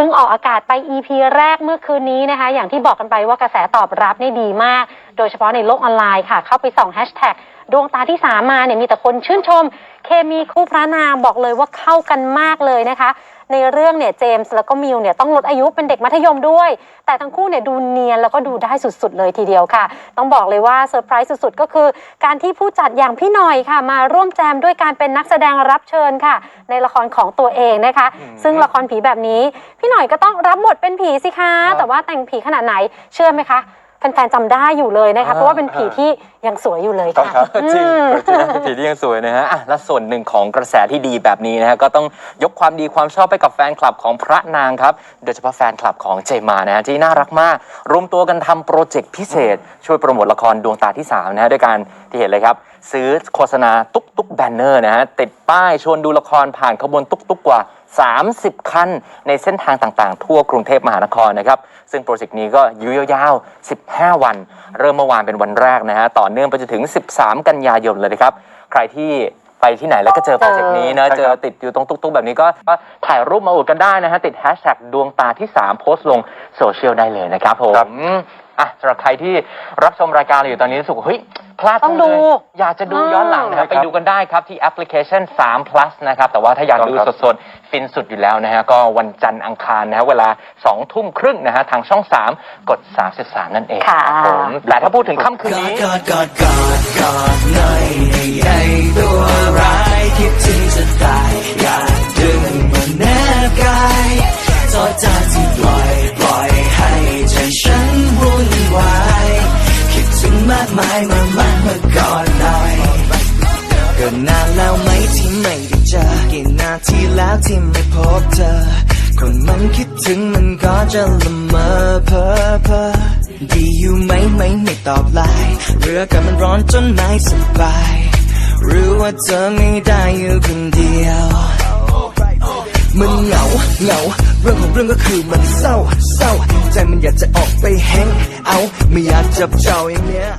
พิ่งออกอากาศไป EP แรกเมื่อคืนนี้นะคะ อย่างที่บอกกันไปว่ากระแสตอบรับนี่ดีมาก โดยเฉพาะในโลกออนไลน์ค่ะ เข้าไปส่องแฮชแท็ก ดวงตาที่สามมาเนี่ยมีแต่คนชื่นชม เคมีคู่พระนางบอกเลยว่าเข้ากันมากเลยนะคะ ในเรื่องเนี่ยเจมส์แล้วก็มิวเนี่ยต้องลดอายุเป็นเด็กมัธยมด้วย แต่ทั้งคู่เนี่ยดูเนียนแล้วก็ดูได้สุดๆเลยทีเดียวค่ะ ต้องบอกเลยว่าเซอร์ไพรส์สุดๆ ก็คือ การที่ผู้จัดอย่างพี่หน่อยค่ะ มาร่วมแจมด้วยการเป็นนักแสดงรับเชิญค่ะ ในละครของตัวเองนะคะ ซึ่งละครผีแบบนี้ พี่หน่อยก็ต้องรับบทเป็นผีสิคะครับแต่ว่าแต่งผีขนาดไหนเชื่อไหมคะ แฟนๆจำได้อยู่เลยนะคะ อ่าเพราะว่าเป็นผีที่ยังสวยอยู่เลยต้องค่ะครับจริงอืม จริงผีที่ยังสวยนะฮะอะและส่วนหนึ่งของกระแสที่ดีแบบนี้นะฮะก็ต้องยกความดีความชอบไปกับแฟนคลับของพระนางครับ โดยเฉพาะแฟนคลับของเจมานะฮะที่น่ารักมาก รวมตัวกันทำโปรเจกต์พิเศษ ช่วยโปรโมทละครดวงตาที่ 3 นะฮะด้วยการที่เห็นเลยครับ ซื้อโฆษณาตุ๊กตุ๊กแบนเนอร์นะฮะติดป้ายชวนดูละครผ่านขบวนตุ๊กตุ๊กกว่า 30 คัน ในเส้นทางต่างๆ ทั่วกรุงเทพมหานครนะครับ ซึ่งโปรเจกต์นี้ก็อยืยาวๆ 15 วัน เริ่มเมื่อวานเป็นวันแรกนะฮะ ต่อเนื่องไปจนถึง 13 กันยายนเลยนะครับ ใครที่ไปที่ไหนแล้วก็เจอโปรเจกต์นี้นะใช่เจครัอบติดอยู่ตรงตุ๊กๆ แบบนี้ก็ก็ถ่ายรูปมาอวดกันได้นะฮะ ติดแฮชแท็กดวงตาที่ 3 โพสต์ลงโซเชียลได้เลยนะครับผมครับอะสำหรับใครที่รับชมรายการเราอยู่ตอนนี้รู้สึกว่าเฮ้ย พลาดต้องจัเลยดู อยากจะดูย้อนหลังนะครับใช่ไปครับดูกันได้ครับที่แอปพลิเคชัน 3 plus นะครับ แต่ว่าถ้าอยากดูต้องครับสดๆ ฟินสุดอยู่แล้วนะฮะ ก็วันจันทร์อังคารนะฮะ เวลา 2 ทุ่มครึ่งนะฮะ ทางช่อง 3 กด 33 นั่นเองค่ะรับผมแต่ถ้าพูดถึงค่ำคืนกอนี้ ก่อนหน่อยก็นานแล้วไหมที่ไม่ได้เจอกี่นาทีแล้วที่ไม่พบเธอ คนมันคิดถึงมันก็จะละเมอเพ้อเพ้อดีอยู่ไหมไหมไม่ตอบไลน์เรือกับมันร้อนจนไม่สบายหรือว่าเธอไม่ได้อยู่คนเดียวมันเหงาเหงาเรื่องของเรื่องก็คือมันเศร้าเศร้าใจมันอยากจะออกไปแฮงเอาไม่อยากจับเจ้าอย่างเนี้ย